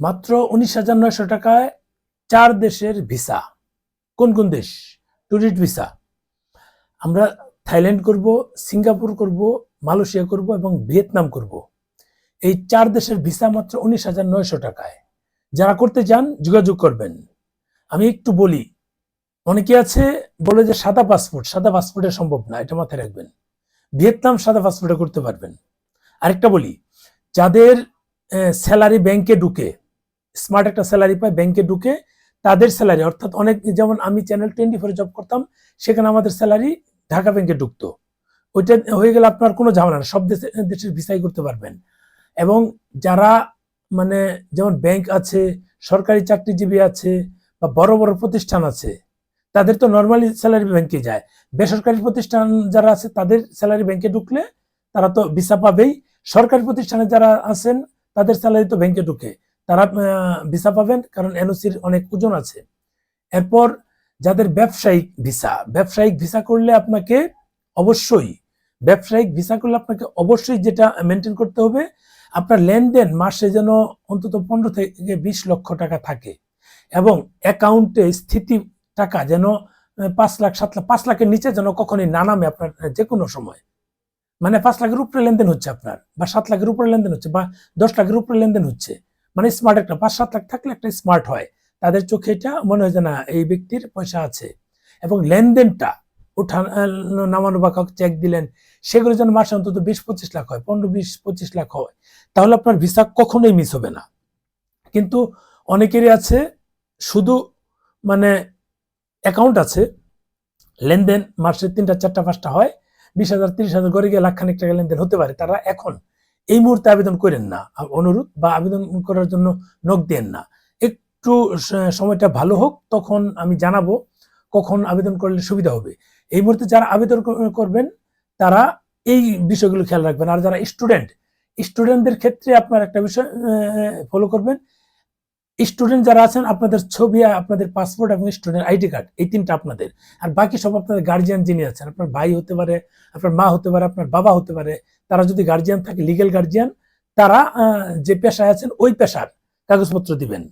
মাত্র উনিশ হাজার নয়শো টাকায় চার দেশের ভিসা। কোন কোন দেশ? Tourist visa. আমরা থাইল্যান্ড করব, সিঙ্গাপুর করব, মালয়েশিয়া করব এবং ভিয়েতনাম করব। এই চার দেশের ভিসা মাত্র উনিশ হাজার নয়শো টাকায়। যারা করতে চান, যোগাযোগ করবেন। আমি একটু বলি, অনেকে আছে, বলে যে সাদা পাসপোর্ট, সাদা পাসপোর্টে সম্ভব না, এটা মাথায় রাখবেন। ভিয়েতনাম সাদা পাসপোর্টে করতে পারবেন। আরেকটা বলি, যাদের স্যালারি ব্যাংকে ঢুকে স্মার্ট একটা স্যালারি পায় ব্যাংকে ঢুকে তাদের স্যালারি অর্থাৎ অনেক, যেমন আমি চ্যানেল টোয়েন্টি ফোরে জব করতাম, সেখানে আমাদের স্যালারি ঢাকা ব্যাংকে ঢুকতো। ওইটা হয়ে গেলে আপনার কোনো ঝামেলা না, সব দেশে, দেশের ভিসাই করতে পারবেন। এবং যারা মানে যেমন ব্যাংক আছে, সরকারি চাকরিজীবী আছে বা বড় বড় প্রতিষ্ঠান আছে, তাদের তো নর্মালি স্যালারি ব্যাংকে যায়। বেসরকারি প্রতিষ্ঠান যারা আছে, তাদের স্যালারি ব্যাংকে ঢুকলে তারা তো ভিসা পাবেই। সরকারি প্রতিষ্ঠানে যারা আছেন, তাদের স্যালারি তো ব্যাংকে ঢুকে। তারা ভিসা পাবেন, কারণ এনওসির অনেক ওজন আছে। এরপর যাদের ব্যবসায়িক ভিসা ব্যবসায়িক ভিসা করলে আপনাকে অবশ্যই, ব্যবসায়িক ভিসা করলে আপনাকে অবশ্যই যেটা মেনটেন করতে হবে, আপনার লেনদেন মাসে যেন অন্তত পনেরো থেকে বিশ লক্ষ টাকা থাকে এবং অ্যাকাউন্টে স্থিতি টাকা যেন পাঁচ লাখ, সাত লাখ, পাঁচ লাখের নিচে যেন কখনই না নামে আপনার যে কোনো সময়। মানে পাঁচ লাখের উপরে লেনদেন হচ্ছে আপনার, বা সাত লাখের উপরে লেনদেন হচ্ছে, বা দশ লাখের উপরে লেনদেন হচ্ছে। মানে স্মার্ট একটা, পাঁচ সাত লাখ থাকলে একটা স্মার্ট হয়। তাদের চোখে এটা মনে হয় যে না, এই ব্যক্তির পয়সা আছে। এবং লেনদেনটা, উঠানো নামানো বা কাউকে চেক দিলেন, সেগুলো যেন মাসে অন্তত বিশ পঁচিশ লাখ হয়, পনেরো বিশ পঁচিশ লাখ হয়, তাহলে আপনার ভিসা কখনোই মিস হবে না। কিন্তু অনেকেরই আছে, শুধু মানে অ্যাকাউন্ট আছে, লেনদেন মাসে তিনটা, চারটা, পাঁচটা হয়, বিশ হাজার, তিরিশ হাজার করে গিয়ে লাখখানিক টাকা লেনদেন হতে পারে, তারা এখন এই মুহূর্তে আবেদন করেন না। অনুরোধ বা আবেদন করার জন্য নখ দেন না। একটু সময়টা ভালো হোক, তখন আমি জানাব কখন আবেদন করলে সুবিধা হবে। এই মুহূর্তে যারা আবেদন করবেন, তারা এই বিষয়গুলো খেয়াল রাখবেন। আর যারা স্টুডেন্ট, স্টুডেন্টদের ক্ষেত্রে আপনার একটা বিষয় ফলো করবেন। স্টুডেন্ট যারা আছেন, আপনাদের ছবি, আপনাদের পাসপোর্ট এবং স্টুডেন্ট আইডি কার্ড, এই তিনটা আপনাদের। আর বাকি সব আপনাদের গার্জিয়ান যিনি আছেন, আপনার ভাই হতে পারে, আপনার মা হতে পারে, আপনার বাবা হতে পারে তারা যদি গার্জিয়ান থাকে লিগেল গার্জিয়ান তারা যে পেশায় আছেন, ওই পেশার কাগজপত্র দিবেন।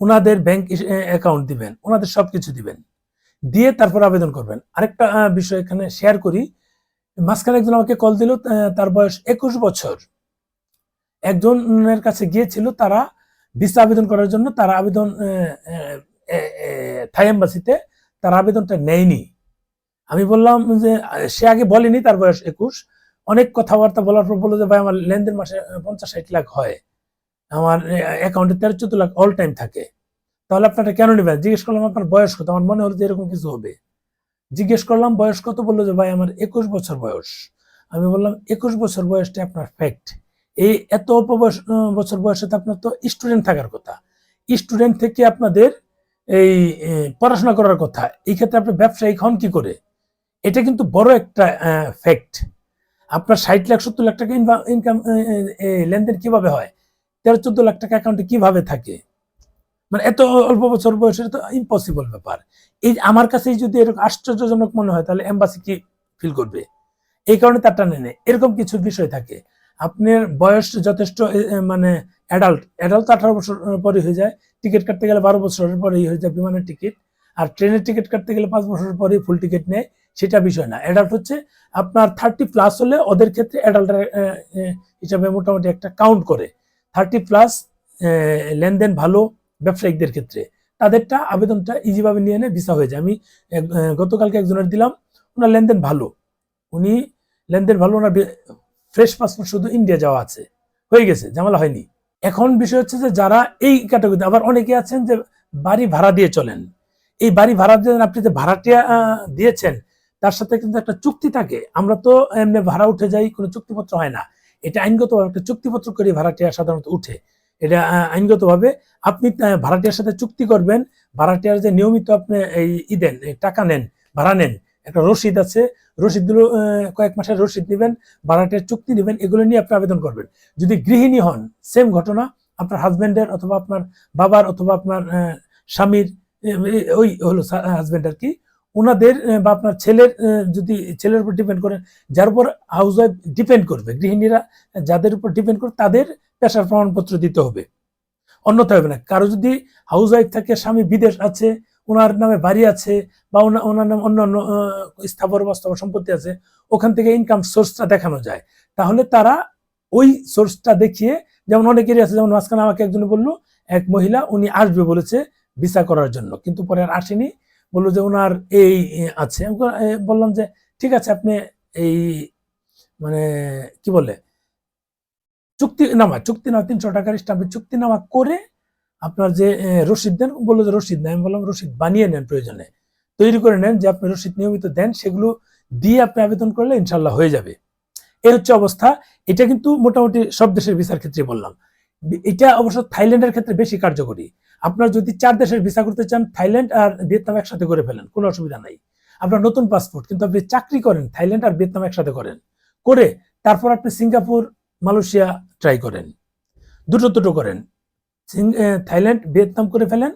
ওনাদের ব্যাংক অ্যাকাউন্ট দিবেন ওনাদের সবকিছু দিবেন। দিয়ে তারপর আবেদন করবেন। আরেকটা বিষয় এখানে শেয়ার করি। মাঝখানে একজন আমাকে কল দিল তার বয়স একুশ বছর। একজনের কাছে গিয়েছিল, তারা ভিসা আবেদন করার জন্য, তারা আবেদন থাই এম্বাসিতে তার আবেদনটা নেয়নি। আমি বললাম যে, সে আগে বলেনি তার বয়স একুশ। অনেক কথাবার্তা বলার পর বলল যে, ভাই, আমার লেনদেন মাসে পঞ্চাশ ষাট লাখ হয়। আমার অ্যাকাউন্টে তেরো চোদ্দ লাখ অল টাইম থাকে। তাহলে আপনারা কেন নেবেন? জিজ্ঞেস করলাম, আপনার বয়স কত? আমার মনে হলো যে, এরকম কিছু হবে। জিজ্ঞেস করলাম, বয়স কত? বলল যে, ভাই, আমার একুশ বছর বয়স। আমি বললাম, একুশ বছর বয়সটা আপনার ফ্যাক্ট এই এত অল্প বয়স বছর বয়সে তো আপনার তো স্টুডেন্ট থাকার কথা। স্টুডেন্ট থেকে আপনাদের এই পড়াশোনা করার কথা। এই ক্ষেত্রে আপনি ব্যবসায়িক হন কি করে? এটা কিন্তু বড় একটা ফ্যাক্ট আপনার ষাট লাখ, সত্তর লাখ টাকা ইনকাম লেনদেন কীভাবে হয়? তেরো, চোদ্দ লাখ টাকা অ্যাকাউন্টে কীভাবে থাকে? মানে এত অল্প বছর বয়সের তো ইম্পসিবল ব্যাপার। এই আমার কাছে যদি এরকম আশ্চর্যজনক মনে হয়, তাহলে এম্বাসি কি ফিল করবে? এই কারণে তারটা নেই এরকম কিছু বিষয় থাকে। আপনার বয়স যথেষ্ট মানে অ্যাডাল্ট অ্যাডাল্ট আঠারো বছর পরে হয়ে যায়। টিকিট কাটতে গেলে বারো বছরের পরেই হয়ে যায় বিমানের টিকিট আর ট্রেনের টিকিট কাটতে গেলে পাঁচ বছর পরেই ফুল টিকিট নেয়। সেটা বিষয় না। অ্যাডাল্ট হচ্ছে আপনার থার্টি প্লাস হলে ওদের ক্ষেত্রে অ্যাডাল্ট হিসাবে মোটামুটি একটা কাউন্ট করে। থার্টি প্লাস লেনদেন ভালো ব্যবসায়িকদের ক্ষেত্রে। তাদেরটা আবেদনটা ইজিভাবে নিয়ে এনে ভিসা হয়ে যায়। আমি গতকালকে একজনের দিলাম, ওনার লেনদেন ভালো। উনি লেনদেন ভালো, ওনার ফ্রেশ পাসপোর্ট শুধু ইন্ডিয়া যাওয়া আছে। হয়ে গেছে জামালা হয়নি। এখন বিষয় হচ্ছে যে যারা এই ক্যাটাগরিতে আবার অনেকে আছেন যে বাড়ি ভাড়া দিয়ে চলেন। এই বাড়ি ভাড়া দিয়ে আপনি যে ভাড়াটিয়া দিয়েছেন তার সাথে কিন্তু একটা চুক্তি থাকে। আমরা তো এমনি ভাড়া উঠে যাই, কোনো চুক্তিপত্র হয় না। এটা আইনগতভাবে একটা চুক্তিপত্র করে ভাড়াটিয়া সাধারণত উঠে। এটা আইনগতভাবে আপনি ভাড়াটিয়ার সাথে চুক্তি করবেন, ভাড়াটিয়ার যে নিয়মিত আপনি এই ই দেন টাকা নেন, ভাড়া নেন, একটা রসিদ আছে, রসিদগুলো কয়েক মাসের রসিদ নেবেন, ভাড়াটিয়ার চুক্তি নেবেন, এগুলো নিয়ে আপনি আবেদন করবেন। যদি গৃহিণী হন, সেম ঘটনা, আপনার হাজব্যান্ডের অথবা আপনার বাবার অথবা আপনার স্বামীর ওই হলো হাজব্যান্ড আর কি ওনাদের বা আপনার ছেলের যদি ছেলের উপর ডিপেন্ড করেন যার উপর হাউস ওয়াইফ ডিপেন্ড করবে গৃহিণীরা যাদের উপর ডিপেন্ড করে তাদের পেশার প্রমাণপত্র দিতে হবে। অন্যথা হবে না। কারও যদি হাউস ওয়াইফ থাকে স্বামী বিদেশ আছে ওনার নামে বাড়ি আছে বা ওনা- ওনার নামে অন্যান্য আহ, স্থাবর বাস্তব সম্পত্তি আছে ওখান থেকে ইনকাম সোর্সটা দেখানো যায়। তাহলে তারা ওই সোর্সটা দেখিয়ে যেমন অনেকেরই আছে যেমন মাঝখানে আমাকে একজন বলল এক মহিলা উনি আসবে বলেছে ভিসা করার জন্য। কিন্তু পরে আর আসেনি। বলল যে ওনার এই আছে। বললাম যে, ঠিক আছে, আপনি এই মানে কি বলে, চুক্তি নামা চুক্তি নামা তিনশো টাকার স্টাম্পে চুক্তি নামা করে আপনার যে রসিদ দেন বলল যে রসিদ নেন বললাম, রসিদ বানিয়ে নেন প্রয়োজনে। তৈরি করে নেন, যে আপনি রসিদ নিয়মিত দেন, সেগুলো দিয়ে আপনি আবেদন করলে ইনশাল্লাহ হয়ে যাবে। এই হচ্ছে অবস্থা। এটা কিন্তু মোটামুটি সব দেশের বিচার ক্ষেত্রে বললাম। এটা অবশ্য থাইল্যান্ডের ক্ষেত্রে বেশি কার্যকরী। আপনার যদি চার দেশের ভিসা করতে চান, থাইল্যান্ড আর ভিয়েতনাম একসাথে করে ফেলেন, কোনো অসুবিধা নাই। আপনার নতুন পাসপোর্ট কিন্তু আপনি চাকরি করেন, থাইল্যান্ড আর ভিয়েতনাম একসাথে করেন। করে তারপর আপনি সিঙ্গাপুর, মালয়েশিয়া ট্রাই করেন। দুটো দুটো করেন। থাইল্যান্ড, ভিয়েতনাম করে ফেলেন।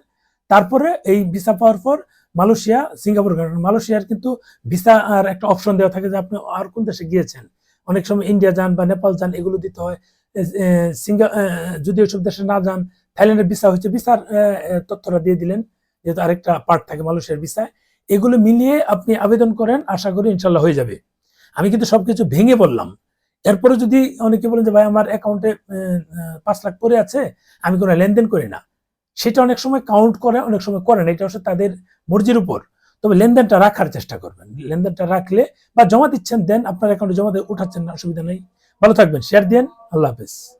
তারপরে এই ভিসা পাওয়ার পর মালয়েশিয়া, সিঙ্গাপুর মালয়েশিয়ার কিন্তু ভিসা আর একটা অপশন দেওয়া থাকে যে আপনি আর কোন দেশে গিয়েছেন। অনেক সময় ইন্ডিয়া যান বা নেপাল যান, এগুলো দিতে হয়। সিঙ্গা যদি ওইসব দেশে না যান থাইল্যান্ডের ভিসা হচ্ছে ভিসার তথ্যটা দিয়ে দিলেন যেহেতু আরেকটা পার্ট থাকে মালয়েশিয়ার ভিসায়। এগুলো মিলিয়ে আপনি আবেদন করেন, আশা করি ইনশাল্লাহ হয়ে যাবে। আমি কিন্তু সবকিছু ভেঙে বললাম এরপরে যদি অনেকে বলেন যে, ভাই, আমার অ্যাকাউন্টে পাঁচ লাখ পরে আছে, আমি কোনো লেনদেন করি না। সেটা অনেক সময় কাউন্ট করে, অনেক সময় করে না, এটা হচ্ছে তাদের মর্জির উপর। তবে লেনদেনটা রাখার চেষ্টা করবেন। লেনদেনটা রাখলে বা জমা দিচ্ছেন, দেন আপনার অ্যাকাউন্টে জমা দিয়ে উঠাচ্ছেন না অসুবিধা নেই। ভালো থাকবেন শেয়ার দেন আল্লাহ হাফেজ।